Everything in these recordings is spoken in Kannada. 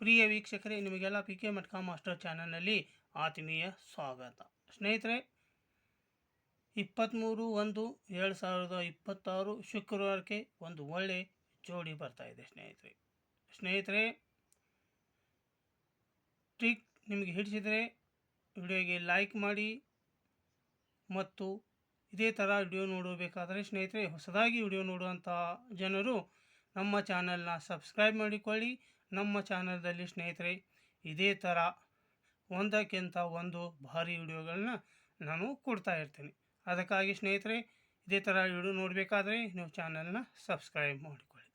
ಪ್ರಿಯ ವೀಕ್ಷಕರೇ, ನಿಮಗೆಲ್ಲ ಪಿ ಕೆ ಮಟ್ಕಾ ಮಾಸ್ಟರ್ ಚಾನಲ್ನಲ್ಲಿ ಆತ್ಮೀಯ ಸ್ವಾಗತ. ಸ್ನೇಹಿತರೆ ಇಪ್ಪತ್ತ್ಮೂರು ಒಂದು ಎರಡು ಸಾವಿರದ ಇಪ್ಪತ್ತಾರು ಶುಕ್ರವಾರಕ್ಕೆ ಒಂದು ಒಳ್ಳೆ ಜೋಡಿ ಬರ್ತಾ ಇದೆ ಸ್ನೇಹಿತರೆ. ಸ್ನೇಹಿತರೆ ಟ್ರಿಕ್ ನಿಮಗೆ ಹಿಡಿಸಿದರೆ ವಿಡಿಯೋಗೆ ಲೈಕ್ ಮಾಡಿ ಮತ್ತು ಇದೇ ಥರ ವಿಡಿಯೋ ನೋಡಬೇಕಾದರೆ ಸ್ನೇಹಿತರೆ, ಹೊಸದಾಗಿ ವಿಡಿಯೋ ನೋಡುವಂಥ ಜನರು ನಮ್ಮ ಚಾನಲ್ನ ಸಬ್ಸ್ಕ್ರೈಬ್ ಮಾಡಿಕೊಳ್ಳಿ ನಮ್ಮ ಚಾನಲ್ದಲ್ಲಿ ಸ್ನೇಹಿತರೆ, ಇದೇ ಥರ ಒಂದಕ್ಕಿಂತ ಒಂದು ಭಾರಿ ವಿಡಿಯೋಗಳನ್ನ ನಾನು ಕೊಡ್ತಾ ಇರ್ತೀನಿ. ಅದಕ್ಕಾಗಿ ಸ್ನೇಹಿತರೆ, ಇದೇ ಥರ ವಿಡಿಯೋ ನೋಡಬೇಕಾದ್ರೆ ನೀವು ಚಾನಲ್ನ ಸಬ್ಸ್ಕ್ರೈಬ್ ಮಾಡಿಕೊಳ್ಳಿ.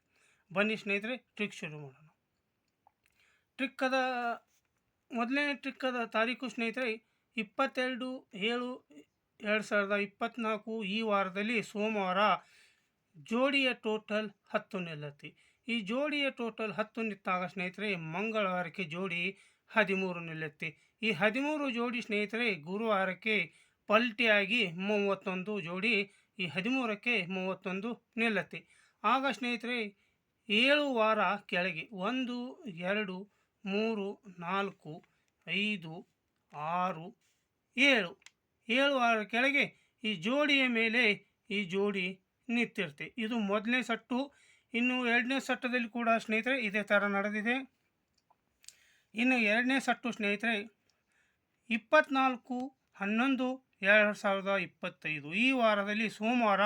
ಬನ್ನಿ ಸ್ನೇಹಿತರೆ, ಟ್ರಿಕ್ ಶುರು ಮಾಡೋಣ. ಟ್ರಿಕ್ಕದ, ಮೊದಲನೇ ಟ್ರಿಕ್ಕದ ತಾರೀಕು ಸ್ನೇಹಿತರೆ, ಇಪ್ಪತ್ತೆರಡು ಏಳು ಎರಡು ಸಾವಿರದ ಇಪ್ಪತ್ತ್ನಾಲ್ಕು ಈ ವಾರದಲ್ಲಿ ಸೋಮವಾರ ಜೋಡಿಯ ಟೋಟಲ್ ಹತ್ತು ನಿಲ್ಲತ್ತೆ. ಈ ಜೋಡಿಯ ಟೋಟಲ್ ಹತ್ತು ನಿಂತಾಗ ಸ್ನೇಹಿತರೆ, ಮಂಗಳವಾರಕ್ಕೆ ಜೋಡಿ ಹದಿಮೂರು ನಿಲ್ಲುತ್ತೆ. ಈ ಹದಿಮೂರು ಜೋಡಿ ಸ್ನೇಹಿತರೆ, ಗುರುವಾರಕ್ಕೆ ಪಲ್ಟಿಯಾಗಿ ಮೂವತ್ತೊಂದು ಜೋಡಿ, ಈ ಹದಿಮೂರಕ್ಕೆ ಮೂವತ್ತೊಂದು ನಿಲ್ಲುತ್ತೆ. ಆಗ ಸ್ನೇಹಿತರೆ, ಏಳು ವಾರ ಕೆಳಗೆ, ಒಂದು, ಎರಡು, ಮೂರು, ನಾಲ್ಕು, ಐದು, ಆರು, ಏಳು ಏಳು ವಾರ ಕೆಳಗೆ ಈ ಜೋಡಿಯ ಮೇಲೆ ಈ ಜೋಡಿ ನಿಂತಿರುತ್ತೆ. ಇದು ಮೊದಲನೇ ಸಟ್ಟು. ಇನ್ನು ಎರಡನೇ ಸಟ್ಟದಲ್ಲಿ ಕೂಡ ಸ್ನೇಹಿತರೆ ಇದೇ ಥರ ನಡೆದಿದೆ. ಇನ್ನು ಎರಡನೇ ಸಟ್ಟು ಸ್ನೇಹಿತರೆ ಇಪ್ಪತ್ನಾಲ್ಕು, ಹನ್ನೊಂದು, ಎರಡು ಸಾವಿರದ ಇಪ್ಪತ್ತೈದು. ಈ ವಾರದಲ್ಲಿ ಸೋಮವಾರ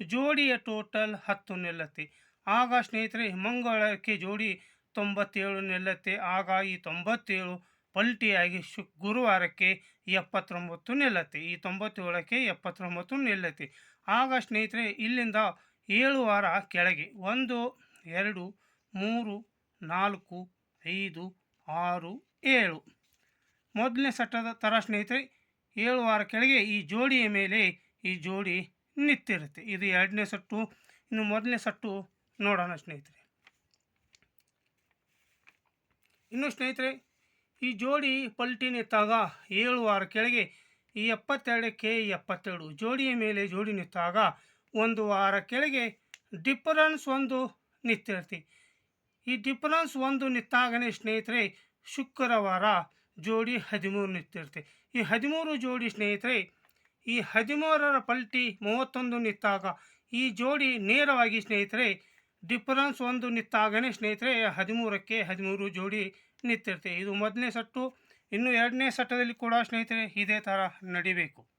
ಜೋಡಿಯ ಟೋಟಲ್ ಹತ್ತು ನಿಲ್ಲತ್ತೆ ಆಗ ಸ್ನೇಹಿತರೆ ಮಂಗಳಕ್ಕೆ ಜೋಡಿ ತೊಂಬತ್ತೇಳು ನಿಲ್ಲತ್ತೆ ಆಗ ಈ ತೊಂಬತ್ತೇಳು ಪಲ್ಟಿಯಾಗಿ ಶು, ಗುರುವಾರಕ್ಕೆ ಎಪ್ಪತ್ತೊಂಬತ್ತು ನಿಲ್ಲತ್ತೆ ಈ ತೊಂಬತ್ತೇಳಕ್ಕೆ ಎಪ್ಪತ್ತೊಂಬತ್ತು ನಿಲ್ಲತ್ತೆ ಆಗ ಸ್ನೇಹಿತರೆ ಇಲ್ಲಿಂದ ಏಳು ವಾರ ಕೆಳಗೆ ಒಂದು, ಎರಡು, ಮೂರು, ನಾಲ್ಕು, ಐದು, ಆರು, ಏಳು. ಮೊದಲನೇ ಸಟ್ಟದ ಥರ ಸ್ನೇಹಿತರೆ, ಏಳು ವಾರ ಕೆಳಗೆ ಈ ಜೋಡಿಯ ಮೇಲೆ ಈ ಜೋಡಿ ನಿಂತಿರುತ್ತೆ. ಇದು ಎರಡನೇ ಸಟ್ಟು, ಇನ್ನು ಮೊದಲನೇ ಸಟ್ಟು ನೋಡೋಣ ಸ್ನೇಹಿತರೆ. ಇನ್ನು ಸ್ನೇಹಿತರೆ, ಈ ಜೋಡಿ ಪಲ್ಟಿ ನಿಂತಾಗ ಏಳು ವಾರ ಕೆಳಗೆ ಈ ಎಪ್ಪತ್ತೆರಡಕ್ಕೆ ಎಪ್ಪತ್ತೆರಡು ಜೋಡಿಯ ಮೇಲೆ ಜೋಡಿ ನಿಂತಾಗ ಒಂದು ವಾರ ಕೆಳಗೆ ಡಿಫರೆನ್ಸ್ ಒಂದು ನಿಂತಿರ್ತಿ ಈ ಡಿಫರೆನ್ಸ್ ಒಂದು ನಿಂತಾಗನೇ ಸ್ನೇಹಿತರೆ, ಶುಕ್ರವಾರ ಜೋಡಿ ಹದಿಮೂರು ನಿಂತಿರುತ್ತೆ ಈ ಹದಿಮೂರು ಜೋಡಿ ಸ್ನೇಹಿತರೆ, ಈ ಹದಿಮೂರರ ಪಲ್ಟಿ ಮೂವತ್ತೊಂದು ನಿಂತಾಗ, ಈ ಜೋಡಿ ನೇರವಾಗಿ ಸ್ನೇಹಿತರೆ, ಡಿಫರೆನ್ಸ್ ಒಂದು ನಿಂತಾಗನೇ ಸ್ನೇಹಿತರೆ, ಹದಿಮೂರಕ್ಕೆ ಹದಿಮೂರು ಜೋಡಿ ನಿಂತಿರುತ್ತೆ ಇದು ಮೊದಲನೇ ಸಟ್ಟು, ಇನ್ನು ಎರಡನೇ ಸಟ್ಟದಲ್ಲಿ ಕೂಡ ಸ್ನೇಹಿತರೆ, ಇದೇ ಥರ ನಡಿಬೇಕು.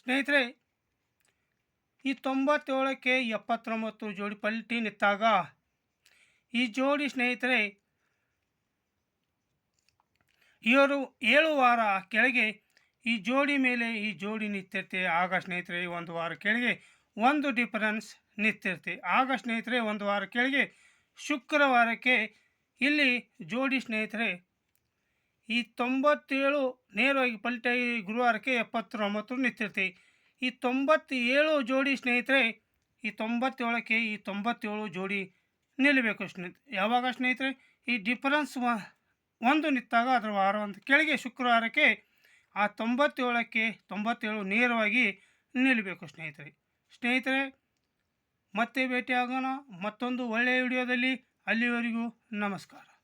ಸ್ನೇಹಿತರೆ, ಈ ತೊಂಬತ್ತೇಳಕ್ಕೆ ಎಪ್ಪತ್ತೊಂಬತ್ತು ಜೋಡಿ ಪಲ್ಟಿ ನಿಂತಾಗ, ಈ ಜೋಡಿ ಸ್ನೇಹಿತರೆ, ಇವರು ಏಳು ವಾರ ಕೆಳಗೆ ಈ ಜೋಡಿ ಮೇಲೆ ಈ ಜೋಡಿ ನಿಂತಿರ್ತೆ ಆಗ ಸ್ನೇಹಿತರೆ, ಒಂದು ವಾರ ಕೆಳಗೆ ಒಂದು ಡಿಫರೆನ್ಸ್ ನಿಂತಿರ್ತೆ ಆಗ ಸ್ನೇಹಿತರೆ, ಒಂದು ವಾರ ಕೆಳಗೆ ಶುಕ್ರವಾರಕ್ಕೆ ಇಲ್ಲಿ ಜೋಡಿ ಸ್ನೇಹಿತರೆ ಈ ತೊಂಬತ್ತೇಳು ನೇರವಾಗಿ ಪಲ್ಟಾಗಿ ಗುರುವಾರಕ್ಕೆ ಎಪ್ಪತ್ತೊಂಬತ್ತು ನಿಂತಿರ್ತೀವಿ ಈ ತೊಂಬತ್ತೇಳು ಜೋಡಿ ಸ್ನೇಹಿತರೆ, ಈ ತೊಂಬತ್ತೇಳಕ್ಕೆ ಈ ತೊಂಬತ್ತೇಳು ಜೋಡಿ ನಿಲ್ಲಬೇಕು ಸ್ನೇಹಿತರೆ ಯಾವಾಗ ಸ್ನೇಹಿತರೆ, ಈ ಡಿಫರೆನ್ಸ್ ಒಂದು ನಿಂತಾಗ ಅದರ ವಾರ ಒಂದು. ಕೆಳಗೆ ಶುಕ್ರವಾರಕ್ಕೆ ಆ ತೊಂಬತ್ತೇಳಕ್ಕೆ ತೊಂಬತ್ತೇಳು ನೇರವಾಗಿ ನಿಲ್ಲಬೇಕು ಸ್ನೇಹಿತರೆ. ಸ್ನೇಹಿತರೆ, ಮತ್ತೆ ಭೇಟಿಯಾಗೋಣ. ಮತ್ತೊಂದು ಒಳ್ಳೆಯ ವಿಡಿಯೋದಲ್ಲಿ ಅಲ್ಲಿವರೆಗೂ ನಮಸ್ಕಾರ.